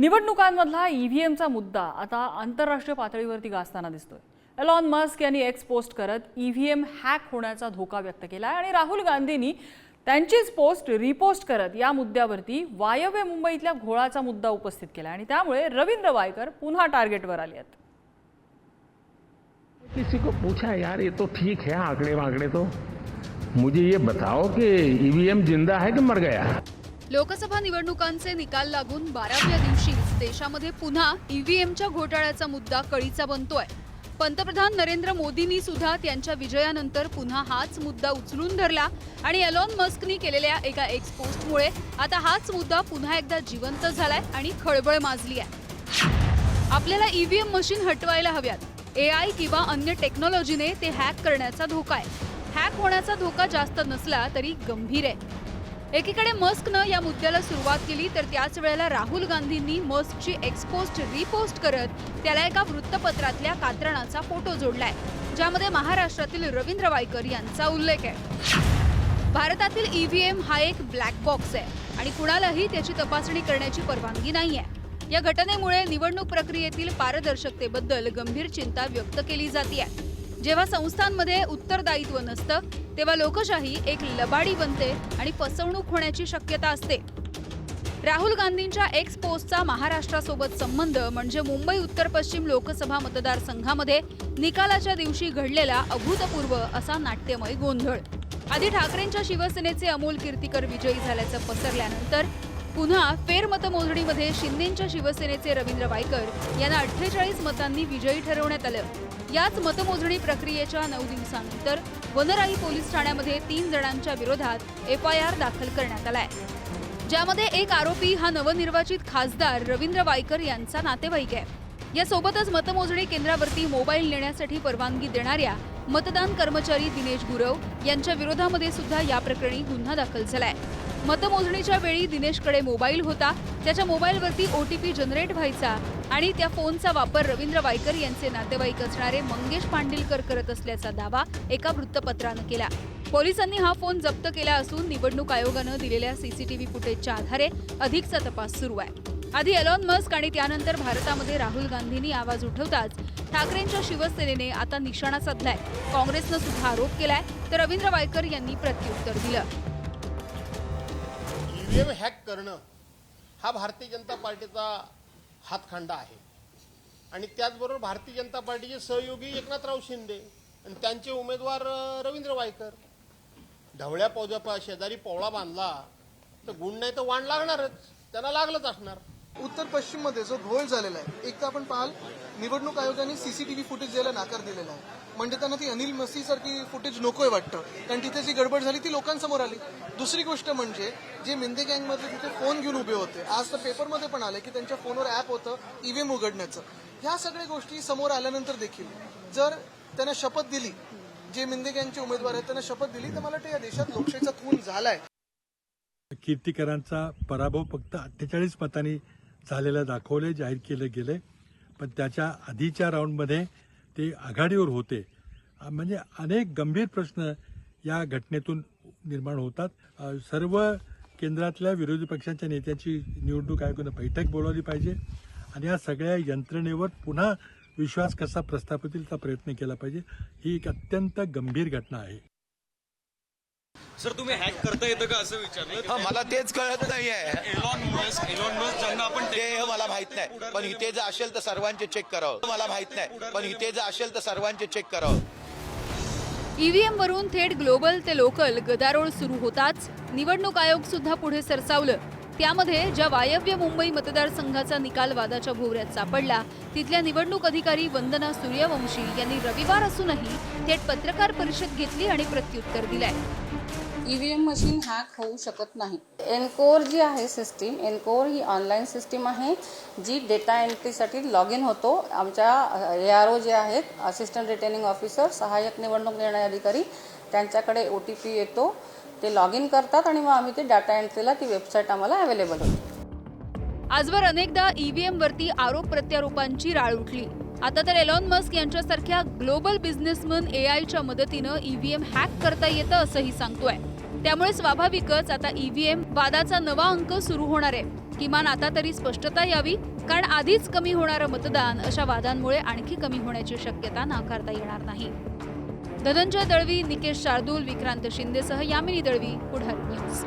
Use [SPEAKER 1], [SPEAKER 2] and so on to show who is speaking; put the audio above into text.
[SPEAKER 1] निवडणुकांमधला ईव्हीएमचा मुद्दा आता आंतरराष्ट्रीय पातळीवरती गाजताना दिसतोय. एलॉन मस्क यांनी एक्स पोस्ट करत ईव्हीएम हॅक होण्याचा धोका व्यक्त केला आणि राहुल गांधींनी त्यांचीच पोस्ट रिपोस्ट करत या मुद्द्यावरती वायव्य मुंबईतल्या घोळाचा मुद्दा उपस्थित केला आणि त्यामुळे रवींद्र वायकर पुन्हा टार्गेटवर आले आहेत.
[SPEAKER 2] किसी को पूछा यार ये तो ठीक है आंकड़े वाकड़े तो। मुझे ये बताओ कि ईवीएम जिंदा है कि मर गया?
[SPEAKER 3] लोकसभा निवडणुकांचे निकाल लागून बाराव्या दिवशीच देशामध्ये पुन्हा ईव्हीएमच्या घोटाळ्याचा मुद्दा कळीचा बनतोय. पंतप्रधान नरेंद्र मोदींनी सुद्धा त्यांच्या विजयानंतर पुन्हा हाच मुद्दा उचलून धरला आणि एलॉन मस्कनी केलेल्या एका एक्स पोस्टमुळे आता हाच मुद्दा पुन्हा एकदा जिवंत झालाय आणि खळबळ माजली आहे आपल्याला ईव्हीएम मशीन हटवायला हव्यात. ए आय किंवा अन्य टेक्नॉलॉजीने ते हॅक करण्याचा धोका आहे. हॅक होण्याचा धोका जास्त नसला तरी गंभीर आहे. एकीकडे मस्कनं या मुद्द्याला सुरुवात केली तर त्याच वेळेला राहुल गांधींनी मस्कची एक्सपोस्ट रिपोस्ट करत त्याला एका वृत्तपत्रातल्या कात्रणाचा फोटो जोडलाय ज्यामध्ये महाराष्ट्रातील रवींद्र वायकर यांचा उल्लेख आहे. भारतातील ईव्हीएम हा एक ब्लॅक बॉक्स आहे आणि कुणालाही त्याची तपासणी करण्याची परवानगी नाही आहे या घटनेमुळे निवडणूक प्रक्रियेतील पारदर्शकतेबद्दल गंभीर चिंता व्यक्त केली जाते जेव्हा संस्थांमध्ये उत्तरदायित्व नसतं तेव्हा लोकशाही एक लबाडी बनते आणि फसवणूक होण्याची शक्यता असते. राहुल गांधींच्या एक्स पोस्टचा महाराष्ट्रासोबत संबंध म्हणजे मुंबई उत्तर पश्चिम लोकसभा मतदारसंघामध्ये निकालाच्या दिवशी घडलेला अभूतपूर्व असा नाट्यमय गोंधळ. आधी ठाकरेंच्या शिवसेनेचे अमोल कीर्तीकर विजयी झाल्याचं पसरल्यानंतर पुन्हा फेरमतमोजणीमध्ये शिंदेच्या शिवसेनेचे रवींद्र वायकर यांना अठ्ठेचाळीस मतांनी विजयी ठरवण्यात आलं. याच मतमोजणी प्रक्रियेच्या नऊ दिवसानंतर वनराई पोलीस ठाण्यामध्ये तीन जणांच्या विरोधात एफ आय आर दाखल करण्यात आलाय. ज्यामध्ये एक आरोपी हा नवनिर्वाचित खासदार रवींद्र वायकर यांचा नातेवाईक आहे. यासोबतच मतमोजणी केंद्रावरती मोबाईल नेण्यासाठी परवानगी देणाऱ्या मतदान कर्मचारी दिनेश गुरव यांच्या विरोधामध्ये सुद्धा या प्रकरणी गुन्हा दाखल झालाय. मतमोजणीच्या वेळी दिनेशकडे मोबाईल होता. त्याच्या मोबाईलवरती ओ टी पी जनरेट व्हायचा आणि त्या फोनचा वापर रवींद्र वायकर यांचे नातेवाईक असणारे मंगेश पांडिलकर करत असल्याचा दावा एका वृत्तपत्रानं केला. पोलिसांनी हा फोन जप्त केला असून निवडणूक आयोगानं दिलेल्या सीसीटीव्ही फुटेजच्या आधारे अधिकचा तपास सुरू आहे. आधी एलॉन मस्क आणि त्यानंतर भारतामध्ये राहुल गांधींनी आवाज उठवताच ठाकरेंच्या शिवसेनेने आता निशाणा साधलाय. काँग्रेसनं सुद्धा आरोप केलाय तर रवींद्र वायकर यांनी प्रत्युत्तर दिलं.
[SPEAKER 4] ईव्हीएम हॅक करणं हा भारतीय जनता पार्टीचा हातखंडा आहे. आणि त्याचबरोबर भारतीय जनता पार्टीचे सहयोगी एकनाथराव शिंदे आणि त्यांचे उमेदवार रवींद्र वायकर. ढवळ्या पौजा शेजारी पोवळा बांधला तर गुण नाही तर वाण लागणारच. त्यांना लागलंच असणार.
[SPEAKER 5] उत्तर पश्चिममध्ये जो घोळ झालेला आहे एक तर आपण पाहाल निवडणूक आयोगाने सीसीटीव्ही फुटेज द्यायला नाकार दिलेला आहे. म्हणजे त्यांना ती अनिल मसी सारखी फुटेज नकोय वाटतं. कारण तिथे जी गडबड झाली ती लोकांसमोर आली. दुसरी गोष्ट म्हणजे जे मिंदे गँगमध्ये तिथे फोन घेऊन उभे होते आज तर पेपरमध्ये पण आले की त्यांच्या फोनवर ॲप होतं ईव्हीएम उघडण्याचं. ह्या सगळ्या गोष्टी समोर आल्यानंतर देखील जर त्यांना शपथ दिली जे मिंदे गँगचे उमेदवार आहेत त्यांना शपथ दिली तर मला वाटतं या देशात लोकशाहीचा खून झालाय.
[SPEAKER 6] कीर्तिकरांचा पराभव फक्त अठ्ठेचाळीस मतांनी झालेला दाखवले जाहीर केले गेले. पण त्याच्या आधीच्या राऊंडमध्ये ते आघाडीवर होते. म्हणजे अनेक गंभीर प्रश्न या घटनेतून निर्माण होतात. सर्व केंद्रातल्या विरोधी पक्षांच्या नेत्यांची निवडणूक आयोगानं बैठक बोलावली पाहिजे. आणि या सगळ्या यंत्रणेवर पुन्हा विश्वास कसा प्रस्थापित होईल याचा प्रयत्न केला पाहिजे. ही एक अत्यंत गंभीर घटना आहे.
[SPEAKER 7] सर तुम्ही हॅक करता येतं का असं विचारलं?
[SPEAKER 8] मला तेच कळत नाहीये.
[SPEAKER 7] एलॉन मस्क एलॉन मस्क ज्यांना आपण
[SPEAKER 8] ते मला माहीत नाही. पण इथे जर असेल तर सर्वांचे चेक करावं. मला माहीत नाही. पण इथे जर असेल तर सर्वांचे चेक करावं.
[SPEAKER 3] ईव्हीएम वरून थेट ग्लोबल ते लोकल गदारोळ सुरू होताच निवडणूक आयोग सुद्धा पुढे सरसावलं. त्यामध्ये ज्या वायव्य मुंबई मतदारसंघाचा निकाल वादाच्या भोवऱ्यात सापडला तिथल्या निवडणूक अधिकारी वंदना सूर्यवंशी यांनी रविवार असूनही थेट पत्रकार परिषद घेतली आणि प्रत्युत्तर दिलंय.
[SPEAKER 9] E V M machine hack होऊ शकत नाही. एनकोर जी आहे सिस्टीम एनकोर ही ऑनलाईन सिस्टीम आहे जी डेटा एंट्रीसाठी लॉग इन होतो. आमच्या ए आर ओ जे आहेत असिस्टंट रिटर्निंग ऑफिसर सहाय्यक निवडणूक निर्णय अधिकारी त्यांच्याकडे ओ टी पी येतो. ते लॉग इन करतात आणि मग आम्ही ते डाटा एंट्रीला ती वेबसाईट आम्हाला अवेलेबल होती.
[SPEAKER 3] आजवर अनेकदा ईव्हीएम वरती आरोप प्रत्यारोपांची राळ उठली. आता तर एलॉन मस्क यांच्यासारख्या ग्लोबल बिझनेसमन ए आयच्या मदतीनं ईव्हीएम हॅक करता येतं असंही सांगतोय. त्यामुळे स्वाभाविकच आता ईव्हीएम वादाचा नवा अंक सुरू होणार आहे. किमान आता तरी स्पष्टता यावी कारण आधीच कमी होणारं मतदान अशा वादांमुळे आणखी कमी होण्याची शक्यता नाकारता येणार नाही. धनंजय दळवी निकेश शार्दूल विक्रांत शिंदेसह यामिनी दळवी पुढारी न्यूज.